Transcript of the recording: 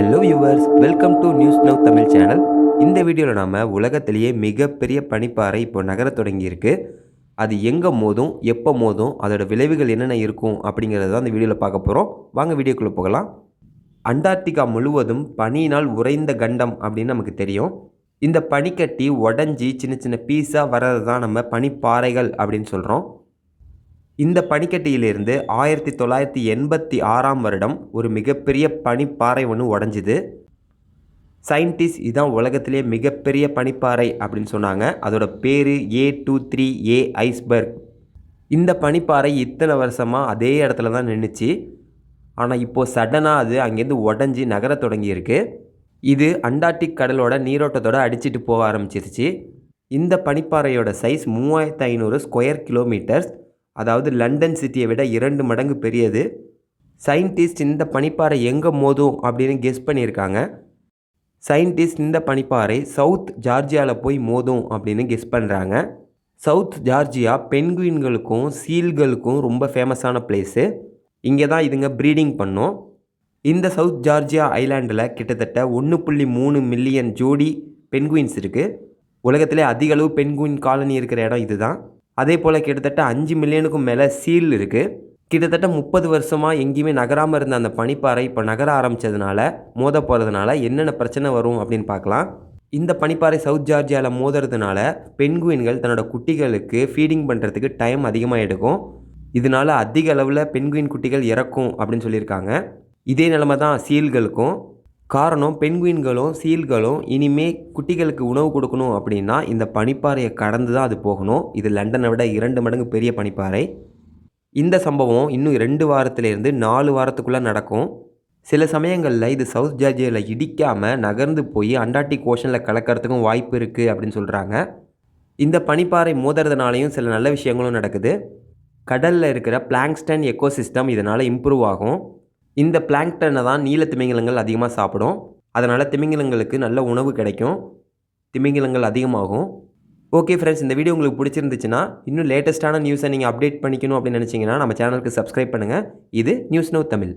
Hello yours welcome to News Now Tamil channel இந்த வீடியோவில் நாம் உலகத்திலேயே மிகப்பெரிய பனிப்பாறை இப்போ நகரத் தொடங்கியிருக்கு. அது எங்கே மோதும் எப்போ மோதும் அதோட விளைவுகள் என்னென்ன இருக்கும் அப்படிங்கிறத தான் இந்த வீடியோவில் பார்க்க போகிறோம் வாங்க வீடியோக்குள்ளே போகலாம். அண்டார்டிகா முழுவதும் பனியினால் உறைந்த கண்டம் அப்படின்னு நமக்கு தெரியும். இந்த பனிக்கட்டி உடஞ்சி சின்ன சின்ன பீஸாக வர்றது தான் நம்ம பனிப்பாறைகள் அப்படின்னு சொல்கிறோம் இந்த பனிக்கட்டியிலிருந்து ஆயிரத்தி தொள்ளாயிரத்தி எண்பத்தி ஆறாம் வருடம் ஒரு மிகப்பெரிய பனிப்பாறை ஒன்று உடஞ்சிது. சயின்டிஸ்ட் இதுதான் உலகத்திலே மிகப்பெரிய பனிப்பாறை அப்படின்னு சொன்னாங்க. அதோட பேர் A two three A iceberg இந்த பனிப்பாறை இத்தனை வருஷமாக அதே இடத்துல தான் நின்றுச்சு ஆனால் இப்போது சடனாக அது அங்கேருந்து உடஞ்சி நகர தொடங்கியிருக்கு. இது அண்டார்டிக் கடலோட நீரோட்டத்தோட அடிச்சிட்டு போக ஆரம்பிச்சிருச்சு. இந்த பனிப்பாறையோட சைஸ் மூவாயிரத்து ஐநூறு ஸ்கொயர் கிலோமீட்டர்ஸ் அதாவது லண்டன் சிட்டியை விட இரண்டு மடங்கு பெரியது. சயின்டிஸ்ட் இந்த பனிப்பாறை எங்கே மோதும் அப்படின்னு கெஸ் பண்ணியிருக்காங்க. சயின்டிஸ்ட் இந்த பனிப்பாறை சவுத் ஜார்ஜியாவில் போய் மோதும் அப்படின்னு கெஸ் பண்ணுறாங்க சவுத் ஜார்ஜியா பென்குயின்களுக்கும் சீல்களுக்கும் ரொம்ப ஃபேமஸான பிளேஸு இங்கே தான் இதுங்க ப்ரீடிங் பண்ணும். இந்த சவுத் ஜார்ஜியா ஐலாண்டில் கிட்டத்தட்ட ஒன்று புள்ளி மூணு மில்லியன் ஜோடி பென்குயின்ஸ் இருக்குது உலகத்திலே அதிகளவு பென்குயின் காலனி இருக்கிற இடம் இதுதான். அதே போல் கிட்டத்தட்ட அஞ்சு மில்லியனுக்கும் மேலே சீல் இருக்குது கிட்டத்தட்ட முப்பது வருஷமாக எங்கேயுமே நகராமல் இருந்த அந்த பனிப்பாறை இப்போ நகர ஆரம்பித்ததுனால மோத போகிறதுனால என்னென்ன பிரச்சனை வரும் அப்படின்னு பார்க்கலாம். இந்த பனிப்பாறை சவுத் ஜார்ஜியாவில் மோதுறதுனால பெண்குயின்கள் தன்னோட குட்டிகளுக்கு ஃபீடிங் பண்ணுறதுக்கு டைம் அதிகமாக எடுக்கும் இதனால அதிக அளவில் பெண்குயின் குட்டிகள் இறக்கும் அப்படின்னு சொல்லியிருக்காங்க. இதே நிலமை தான் சீல்களுக்கும் காரணம் பெண்குயின்களும் சீல்களும் இனிமே குட்டிகளுக்கு உணவு கொடுக்கணும் அப்படின்னா இந்த பனிப்பாறையை கடந்து தான் அது போகணும். இது லண்டனை விட இரண்டு மடங்கு பெரிய பனிப்பாறை. இந்த சம்பவம் இன்னும் ரெண்டு வாரத்திலேருந்து நாலு வாரத்துக்குள்ளே நடக்கும். சில சமயங்களில் இது சவுத் ஜார்ஜியாவில் இடிக்காமல் நகர்ந்து போய் அண்டார்டிக் ஓஷனில் கலக்கிறதுக்கும் வாய்ப்பு இருக்குது அப்படின்னு சொல்கிறாங்க இந்த பனிப்பாறை மோதுறதுனாலையும் சில நல்ல விஷயங்களும் நடக்குது. கடலில் இருக்கிற பிளாங்ஸ்டன் எக்கோசிஸ்டம் இதனால் இம்ப்ரூவ் ஆகும். இந்த பிளாங்க்டனை தான் நீல திமிங்கலங்கள் அதிகமாக சாப்பிடும். அதனால் திமிங்கலங்களுக்கு நல்ல உணவு கிடைக்கும். திமிங்கலங்கள் அதிகமாகும். ஓகே ஃப்ரெண்ட்ஸ் இந்த வீடியோ உங்களுக்கு பிடிச்சிருந்துச்சுன்னா இன்னும் லேட்டஸ்ட்டான நியூஸை நீங்கள் அப்டேட் பண்ணிக்கணும் அப்படின்னு நினச்சிங்கன்னா நம்ம சேனலுக்கு சப்ஸ்கிரைப் பண்ணுங்கள் இது நியூஸ் நோ தமிழ்